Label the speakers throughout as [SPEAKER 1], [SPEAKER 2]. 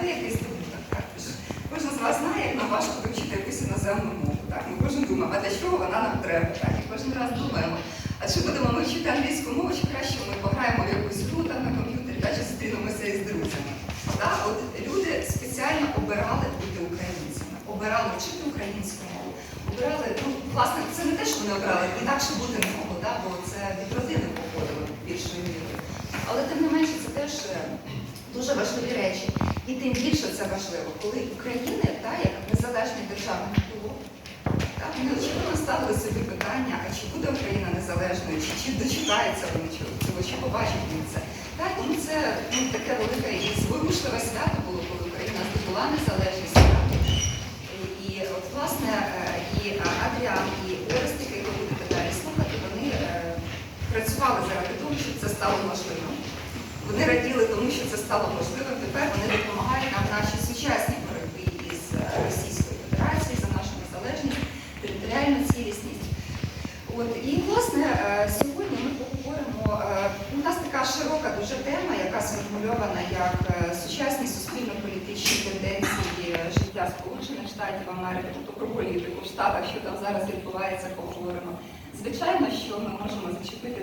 [SPEAKER 1] а якийсь тобі. Кожен з вас знає, як нам важко вивчити якусь іноземну мову. Так? І кожен думав, а для чого вона нам треба? Так? І кожен раз думаємо. А чи будемо ми вчити англійську мову, чи краще ми пограємо в якусь люту на комп'ютері, та чи зустрінемося із друзями? Так? От люди спеціально обирали бути українцями, обирали вчити українську мову. Обирали, ну, власне, це не те, що вони обирали, інакше бути не могло, да? бо це від родини походило більшою мірою. Але тим не менше це теж е, дуже важливі речі. І тим більше це важливо, коли України, та, як незалежний державний так, вони очевидно ставили собі питання, а чи буде Україна незалежною, чи, чи дочитається вони цього, чи побачить вони це. Так, тому це ну, таке велике і зворушливе свято було, коли Україна здобула незалежність. І, от, власне, е, і Адріан, і Орест, який ви будете далі слухати, вони е, працювали заради того, щоб це стало можливим. Вони раділи тому, що це стало можливим. Тепер вони допомагають нам в нашій сучасній боротьбі із е, Російською Федерацією за нашу незалежність, територіальну цілісність. От і власне е, сьогодні ми поговоримо. е, У нас така широка дуже тема, яка сформульована як сучасні суспільно-політичні тенденції життя Сполучених Штатів Америки, тобто про політику в Штатах, що там зараз відбувається, поговоримо. Звичайно, що ми можемо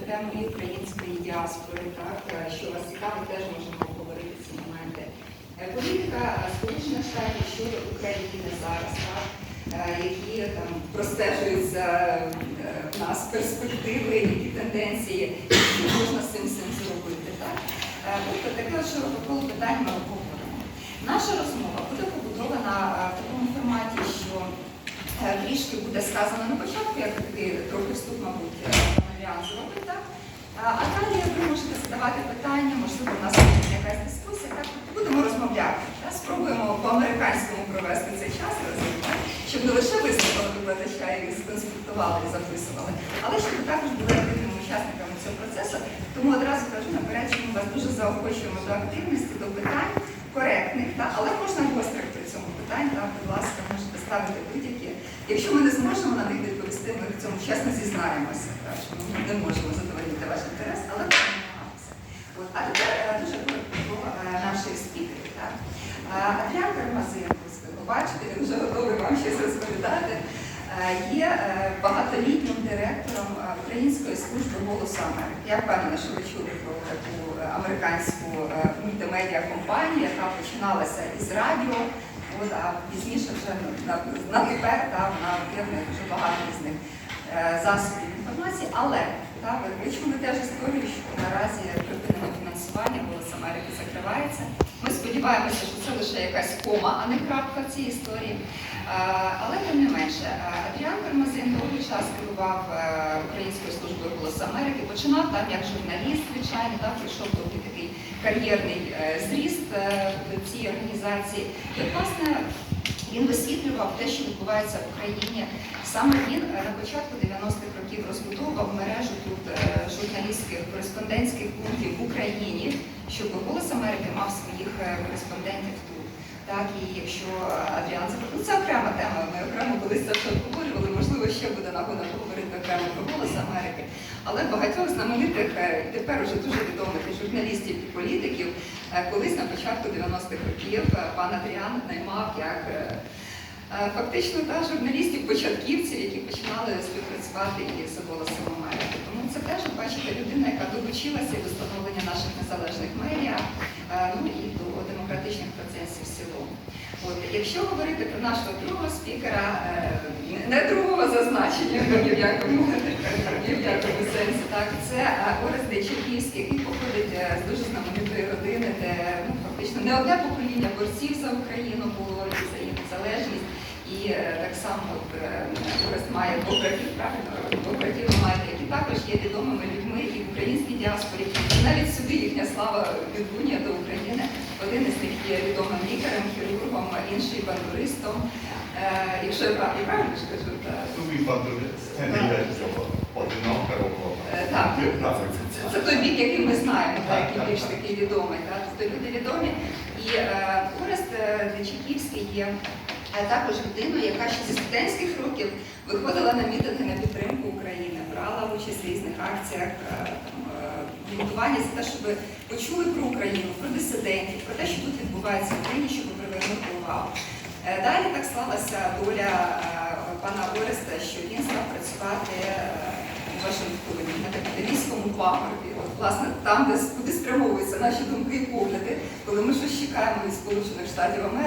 [SPEAKER 1] зачепити української діаспори, так е, що вас цікавить, теж можемо обговорити ці моменти. Е, Політика е, Сполучених Штатів щодо України зараз, так, які там простежуються е, в нас перспективи, які тенденції, що можна з цим всім зробити. Так? Тобто таке от широке коло питань ми обговоримо. Наша розмова буде побудована в такому форматі, що трішки буде сказано на початку, як такий трохи вступ, мабуть, зробить, так? А далі ви можете задавати питання, можливо, у нас буде якась дискусія, так? Будемо розмовляти. так? Спробуємо по-американському провести цей час разом, щоб не лише вислухали викладача і сконспектували і записували, але щоб ви також були активними учасниками цього процесу. Тому одразу кажу наперед, що ми вас дуже заохочуємо до активності, до питань коректних, так? але можна гострих при цьому питань, так? будь ласка, можете ставити будь-які. Якщо ми не зможемо на них відповісти, ми в цьому чесно зізнаємося, так? що ми не можемо задовольнити ваш інтерес, але будемо намагатися. А тепер е, дуже коротко про е, наших спікерів. Е, Адріан Кармазенко, ви бачите, він вже готовий вам щось розповідати. Є багатолітнім директором Української служби голосу Америки. Я впевнена, що ви чули про таку американську мультимедіа компанію, яка починалася із радіо, а пізніше вже на, тепер вона об'єднує дуже багато засобів інформації. Але та, ви, ви теж історію, що наразі припинено фінансування «Голос Америки закривається. Ми сподіваємося, що це лише якась кома, а не крапка в цій історії. Е, Але тим не менше, е, Адріан Кармазин довгий час керував е, Українською службою «Голос Америки», починав там як журналіст, звичайно, так, прийшов довгий такий кар'єрний е, зріст е, в цій організації. І, власне, він висвітлював те, що відбувається в Україні. Саме він е, на початку 90-х років розбудовував мережу тут е, журналістських кореспондентських пунктів в Україні, щоб «Голос Америки» мав своїх е, кореспондентів тут. Так, і якщо Адріан запитав, ну це окрема тема, ми окремо колись це вже обговорювали, можливо, ще буде нагода поговорити окремо про голос Америки. Але багатьох знаменитих тепер уже дуже відомих і журналістів і політиків е, колись на початку 90-х років е, пан Адріан наймав як е, е, фактично та журналістів-початківців, які починали співпрацювати із голосом Америки. Тому це теж, бачите, людина, яка долучилася до встановлення наших незалежних медіа, е, ну і до демократичних процесів в цілому. От, якщо говорити про нашого другого спікера, е, не другого зазначення, ні в якому ні в якому сенсі, так, це е, Орест Дечерківський, який походить е, з дуже знаменитої родини, де не одне покоління борців за Україну було і за її незалежність. І е, так само е, має побратів, братів, правильно, двох братів маєте, які також є відомими людьми і в українській діаспорі. І навіть сюди їхня слава відбуння до України. Один із них є відомим лікарем, хірургом, інший бандуристом. Е, якщо я прав- я правильно ж кажу, так.
[SPEAKER 2] Lui quando stende no, però
[SPEAKER 1] Е, так, це, це той бік, який ми знаємо, який більш такий відомий. Так, тобто люди відомі. І е, Орест Дечиківський є також людиною, яка ще зі студентських років виходила на мітинги на підтримку України, брала участь в різних акціях. е, за те, щоб почули про Україну, про дисидентів, про те, що тут відбувається в Україні, щоб привернути увагу. Е, далі так склалася доля е, пана Ореста, що він став працювати е, у Вашингтоні, на капіталістському пагорбі. От, власне, там, де куди спрямовуються наші думки і погляди, коли ми щось чекаємо від Сполучених Штатів Америки.